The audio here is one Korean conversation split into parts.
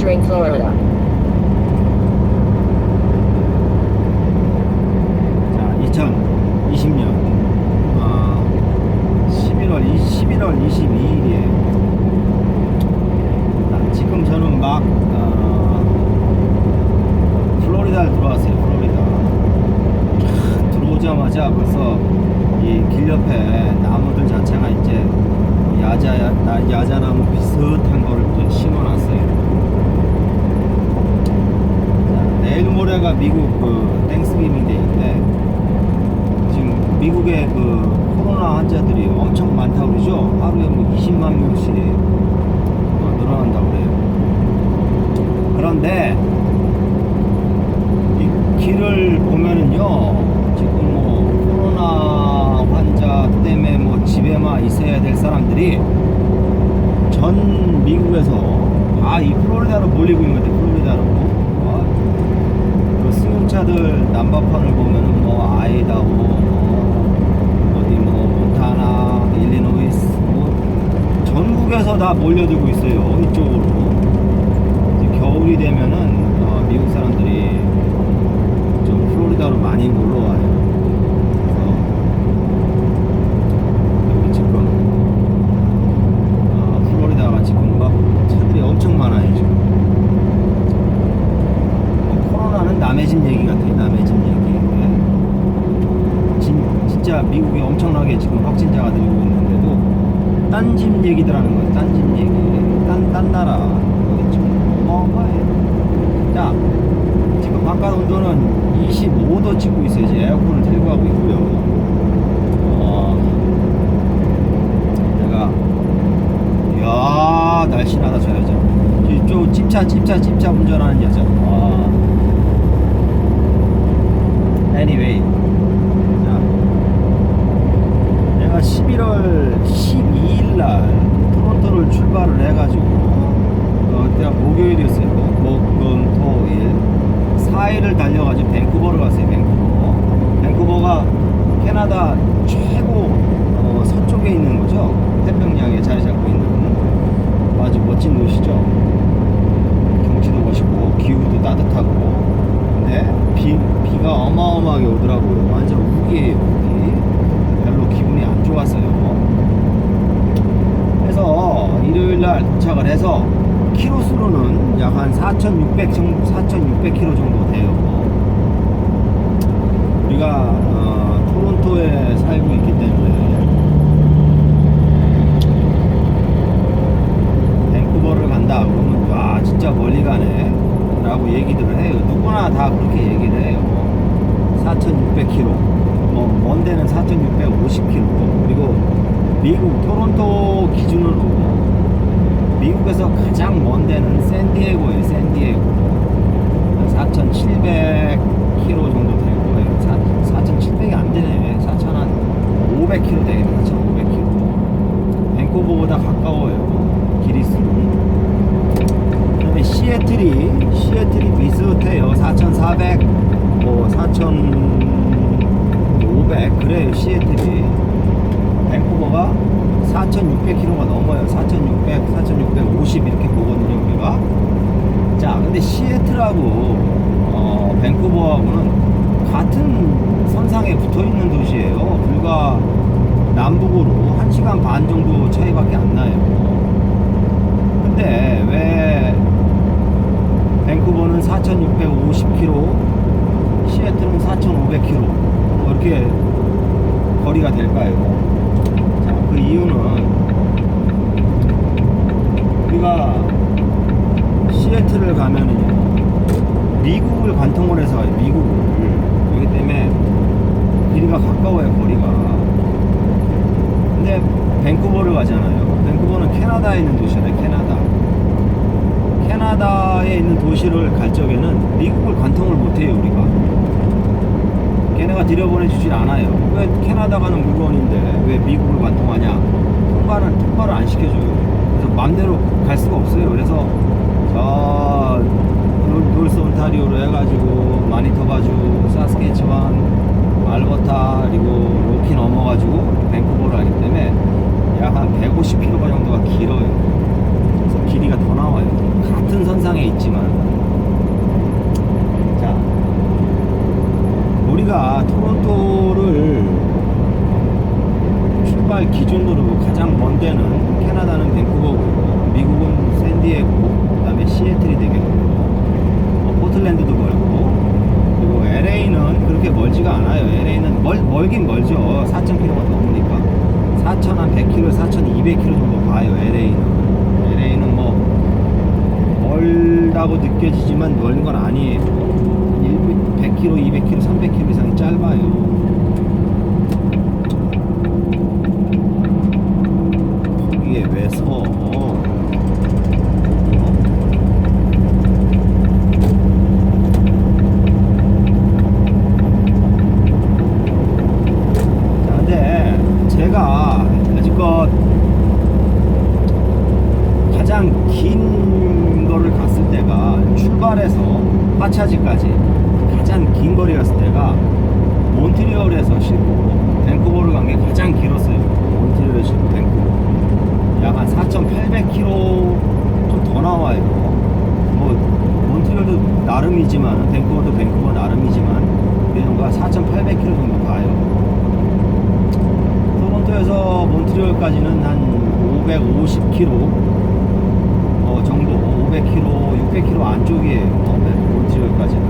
entering Florida. 자, 2020년 어, 11월 20, 11월 22일이에요. 지금 저는 막 어, 플로리다를 들어왔어요. 플로리다. 쫙 들어오자마자 벌써 이 길 옆에 나무들 자체가 이제 야자 나- 야자나무 비슷한 거를 또 심어놨어요. 자, 내일 모레가 미국 그 땡스기빙 데이인데 지금 미국의 그 코로나 환자들이 엄청 많다고 그러죠. 하루에 뭐 20만 명씩 어, 늘어난다고 그래요. 그런데 이 길을 보면은요, 지금 뭐 코로나 환자 때문에 뭐 집에만 있어야 될 사람들이 전 미국에서 다이 플로리다로 몰리고 있는 것 같아요. 플로리다로. 승용차들 난방판을 보면은 뭐 아이다호, 뭐 어디 뭐 몬타나, 일리노이스, 뭐 전국에서 다 몰려들고 있어요. 이쪽으로. 겨울이 되면은 어, 미국 사람들이 좀 플로리다로 많이 놀러 와요. 그래서 여기 지금 어, 플로리다가 지금 막 차들이 엄청 많아요 지금. 뭐 코로나는 남의 집 얘기 같아요. 남의 집 얘기. 예. 진, 진짜 미국이 엄청나게 지금 확진자가 늘고 있는데도 딴 집 얘기들 하는 거예요. 딴집 얘기. 딴, 딴 나라. 여기 지금 어마어마해요. 자, 지금 바깥 온도는 25도 찍고 있어요. 이제 에어컨을 틀고 하고 있고요. 어, 내가, 이야, 날씬하다, 저 여자. 이쪽 찝차, 찝차, 찝차 운전하는 여자. 와. Anyway. 자, 내가 11월 12일 날 토론토를 출발을 해가지고, 어, 그때가 목요일이었어요. 목, 금, 토, 일. 4일을 달려가지고 밴쿠버를 갔어요, 밴쿠버. 밴쿠버가 캐나다 최고 어, 서쪽에 있는 거죠. 태평양에 자리 잡고 있는 아주 멋진 도시죠. 경치도 멋있고 기후도 따뜻하고 근데 비, 비가 어마어마하게 오더라고요. 완전 우기예요, 우기. 별로 기분이 안 좋았어요. 그래서 날 도착을 해서 키로 수로는 약 한 4,600 정도, 4,600km 정도 돼요. 우리가 어, 토론토에 살고 있기 때문에. 밴쿠버를 간다 그러면 와 진짜 멀리 가네. 라고 얘기들을 해요. 누구나 다 그렇게 얘기를 해요. 4600km 뭐먼 데는 4650km 그리고 미국 토론토 미국에서 가장 먼 데는 샌디에고예요 샌디에고. 4700km 정도 될 거예요. 4700이 안 되네. 4500km 되겠네. 4500km 밴쿠버보다 가까워요 수는 그런데 시애틀이 시애틀이 비슷해요. 4400 뭐 4500 그래요 시애틀이 밴쿠버가 4600km가 넘어요 4600 4650 이렇게 보거든요 우리가 자 근데 시애틀하고 어, 밴쿠버하고는 같은 선상에 붙어 있는 도시예요 불과 남북으로 1시간 반 정도 차이밖에 안 나요. 근데 왜 밴쿠버는 4,650km, 시애틀은 4,500km 뭐 이렇게 거리가 될까요? 자, 그 이유는 우리가 시애틀을 가면은요 미국을 관통을 해서 미국을 그렇기 때문에 길이가 가까워요 거리가 근데 밴쿠버를 가잖아요. 밴쿠버는 캐나다에 있는 도시잖아요. 캐나다. 캐나다에 있는 도시를 갈 적에는 미국을 관통을 못해요. 우리가. 걔네가 들여보내주질 않아요. 왜 캐나다 가는 물건인데 왜 미국을 관통하냐? 통과는 통과를 안 시켜줘요. 그래서 맘대로 갈 수가 없어요. 그래서 저 놀- 놀스 온타리오로 해가지고 마니토바주, 사스케치완, 알버타 그리고 로키 넘어가지고 밴쿠버를 하기 때문에 약 한 150km 정도가 길어요. 그래서 길이가 더 나와요. 같은 출발 기준으로 가장 먼 데는 캐나다는 밴쿠버고요. 미국은 샌디에고, 그다음에 시애틀이 되겠고요. 뭐 포틀랜드도 멀고 그리고 LA는 그렇게 멀지가 않아요. LA는 멀, 멀긴 멀죠. 4,000km가 넘으니까 4,100km, 4,200km 정도 가요. LA는 LA는 뭐 멀다고 느껴지지만 멀은 건 아니에요. 100km, 200km, 300km 이상이 짧아요. 거기에 왜 서? 자, 근데 제가 여지껏 가장 긴 거를 갔을 때가 출발해서 파차지까지 가장 긴 거리 갔을 때가 몬트리올에서 싣고 밴쿠버를 간 게 가장 길었어요. 몬트리올에 싣고 밴쿠버. 약 한 4,800km 좀 더 나와요. 뭐 몬트리올도 나름이지만 밴쿠버도 밴쿠버 나름이지만 그 정도가 4,800km 정도 가요. 토론토에서 몬트리올까지는 한 550km 어, 정도 500km, 600km 안쪽이에요. 어, 몬트리올까지는.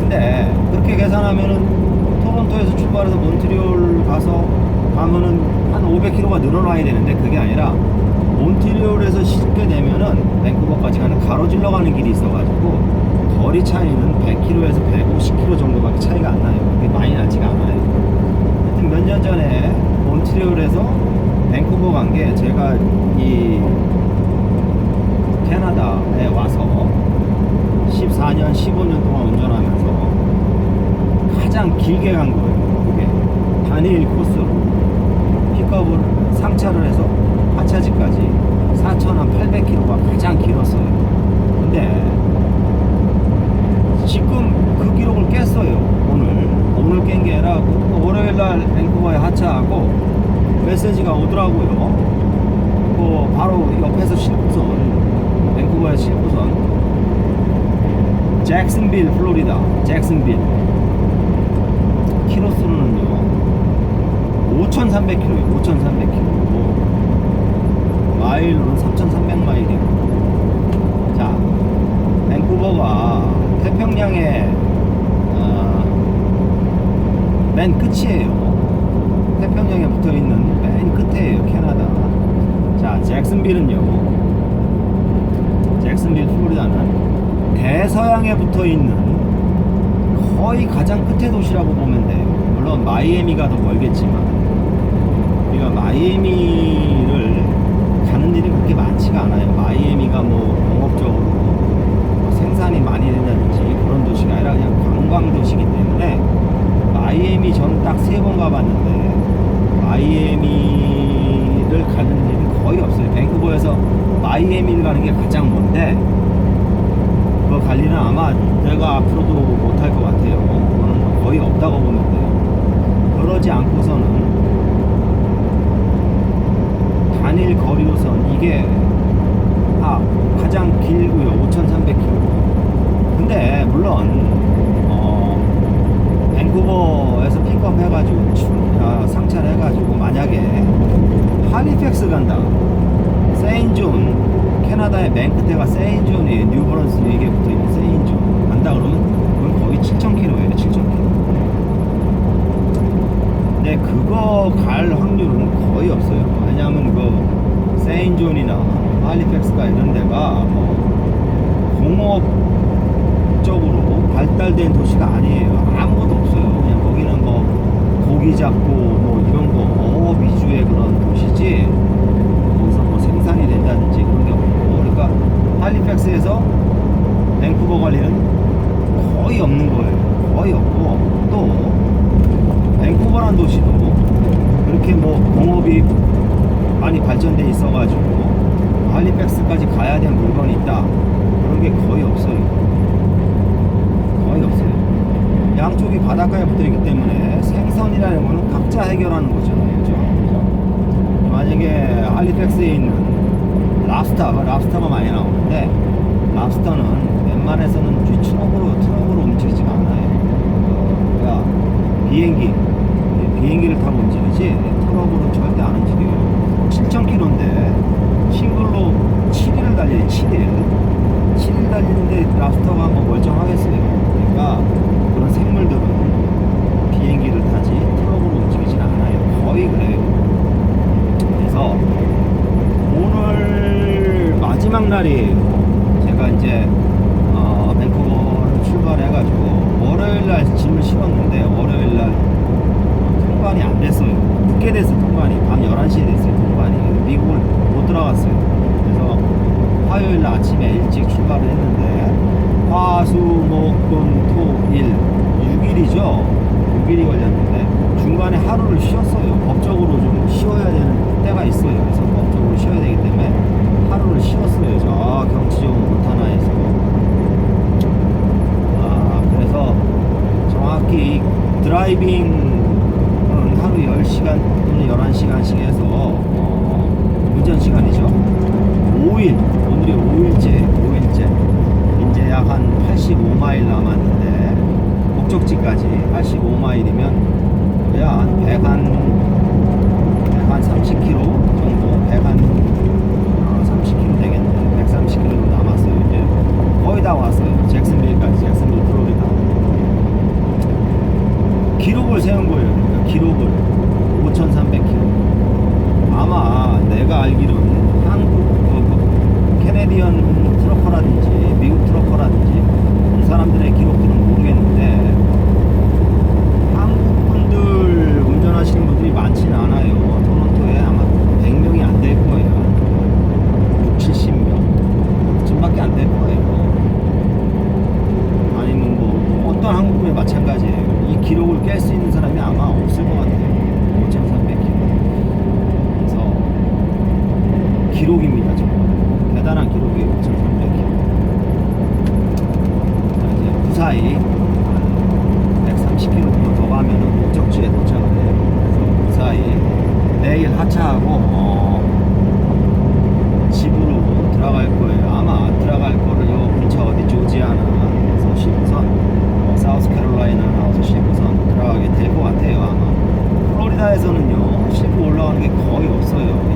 근데 그렇게 계산하면은 토론토에서 출발해서 몬트리올 가서 가면은 한 500km가 늘어나야 되는데 그게 아니라 몬트리올에서 싣게 되면은 밴쿠버까지 가는 가로질러 가는 길이 있어가지고 거리 차이는 100km에서 150km 정도밖에 차이가 안 나요. 그게 많이 나지가 않아요. 하여튼 몇 년 전에 몬트리올에서 밴쿠버 간 게 제가 이 캐나다에 와서 14년, 15년 동안 운전하면서 가장 길게 간 거예요. 그게 단일 코스로 픽업을 상차를 해서 하차지까지 4,800km가 가장 길었어요. 근데 지금 그 기록을 깼어요. 오늘. 오늘 깬 게 아니라 그 월요일 날 밴쿠버에 하차하고 메시지가 오더라고요. 그 바로 옆에서 싣고선 밴쿠버에 싣고선. 잭슨빌 플로리다. 잭슨빌. 키로수는요. 5,300km예요 5,300km 마일로는 3,300마일이고 자 밴쿠버가 태평양의 어, 맨 끝이에요 태평양에 붙어 있는 맨 끝에예요 캐나다 자 잭슨빌은요 잭슨빌 플로리다는 대서양에 붙어 있는 거의 가장 끝에 도시라고 보면 돼요. 물론 마이애미가 더 멀겠지만 우리가 마이애미를 가는 일이 그렇게 많지가 않아요. 마이애미가 뭐뭐 생산이 많이 된다든지 그런 도시가 아니라 그냥 관광 도시이기 때문에 마이애미 전딱세 번 가봤는데 마이애미를 가는 일이 거의 없어요. 밴쿠버에서 마이애미를 가는 게 가장 먼데 그거 관리는 아마 내가 앞으로도 못할 것 같아요. 그거는 거의 없다고 돼요. 그러지 않고서는 단일 거리로선 이게 아, 가장 길고요. 5,300km. 근데 물론 어, 밴쿠버에서 픽업 해가지고 출- 아, 상차를 해가지고 만약에 할리팩스 간다. 세인존 캐나다의 맨 끝에가 세인존이에요. 뉴브런스 위에 붙어 있는 세인존 간다 그러면 그건 거의 7,000km예요. 7,000km. 근데 그거 갈 확률은 거의 없어요. 왜냐하면 그 세인존이나 할리팩스가 이런 데가 뭐 공업 적으로 발달된 도시가 아니에요. 아무것도 없어요. 그냥 거기는 뭐 고기 잡고 뭐 이런 거 어업 위주의 그런 도시지 거기서 뭐 생산이 된다든지 그런 게 없고 그러니까 할리팩스에서 밴쿠버 관리는 거의 없는 거예요. 거의 없고 또 밴쿠버란 도시도 그렇게 뭐 공업이 많이 발전돼 있어가지고 할리팩스까지 가야 될 물건이 있다 그런 게 거의 없어요. 양쪽이 바닷가에 붙어있기 때문에 생선이라는 거는 각자 해결하는 거잖아요. 그렇죠? 만약에 할리팩스에 있는 랍스터, 랍스터가 많이 나오는데 랍스터는 웬만해서는 트럭으로 트럭으로 움직이지가 않아요. 그러니까 비행기 비행기를 타고 움직이지 트럭으로 절대 안 움직여요. 7,000km인데 싱글로 7일을 달려요. 7일. 7일 달리는데 랍스터가 뭐 멀쩡하겠어요. 그러니까 중간에 하루를 쉬었어요. 법적으로 좀 쉬어야 되는 때가 있어요. 그래서 법적으로 쉬어야 되기 때문에 하루를 쉬었어요. 그래서 아, 경치적으로 못하나 해서. 아, 그래서 정확히 드라이빙은 하루 10시간 또는 11시간씩 해서 어, 운전시간이죠. 5일, 오늘이 5일째, 5일째. 이제 약 한 85마일 남았는데 목적지까지 85마일이면 거야. 한 100, 한, 100, 한 30km 마찬가지예요. 이 기록을 깰 수 있는 사람이 우리나라에서는요 실고 올라가는 게 거의 없어요.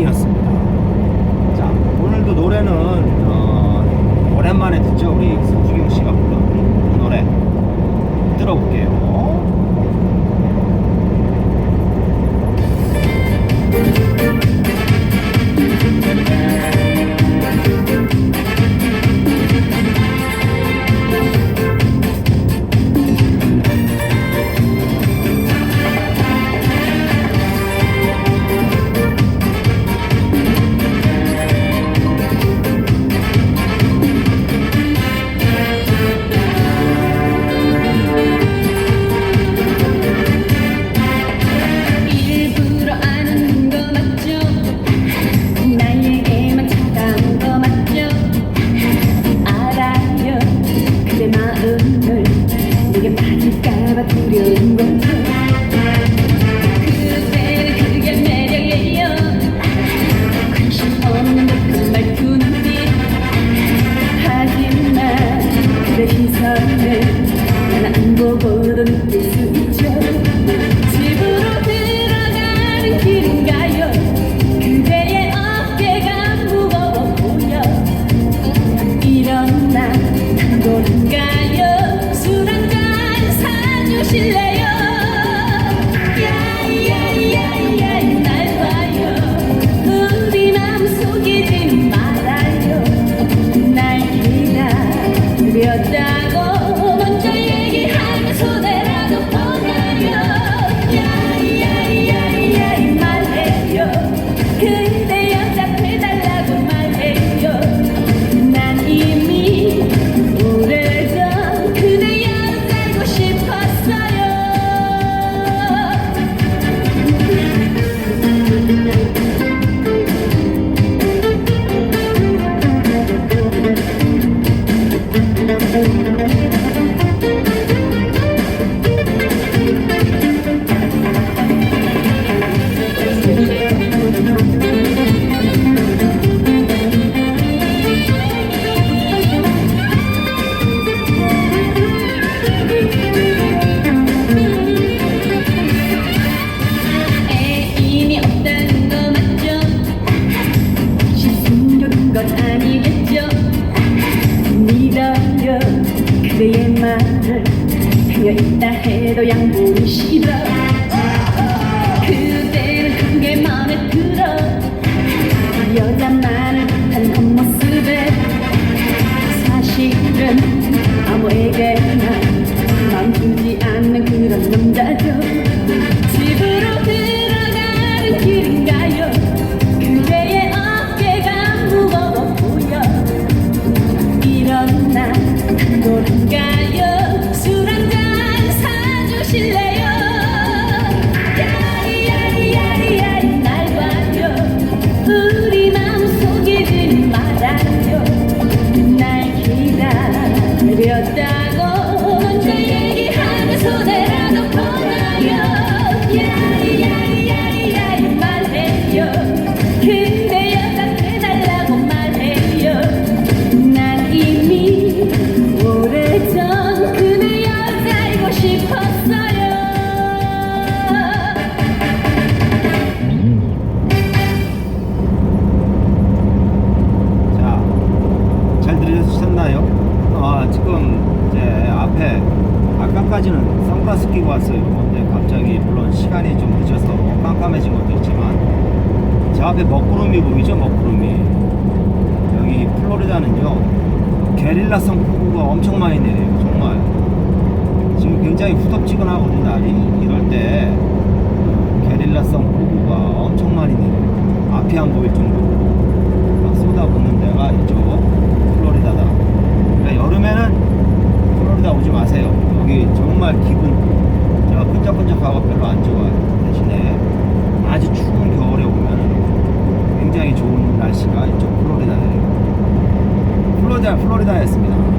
Adiós. 아무 야 게릴라성 폭우가 엄청 많이 내려요. 정말 지금 굉장히 후덥지근하거든요 날이 이럴 때 게릴라성 폭우가 엄청 많이 내려요. 앞이 안 보일 정도로 막 쏟아붓는 데가 이쪽 플로리다다. 그러니까 여름에는 플로리다 오지 마세요. 여기 정말 기분 저 끈적끈적하고 별로 안 좋아요. 대신에 아주 추운 겨울에 오면 굉장히 좋은 날씨가 이쪽 플로리다예요. 플로리다 플로리다였습니다.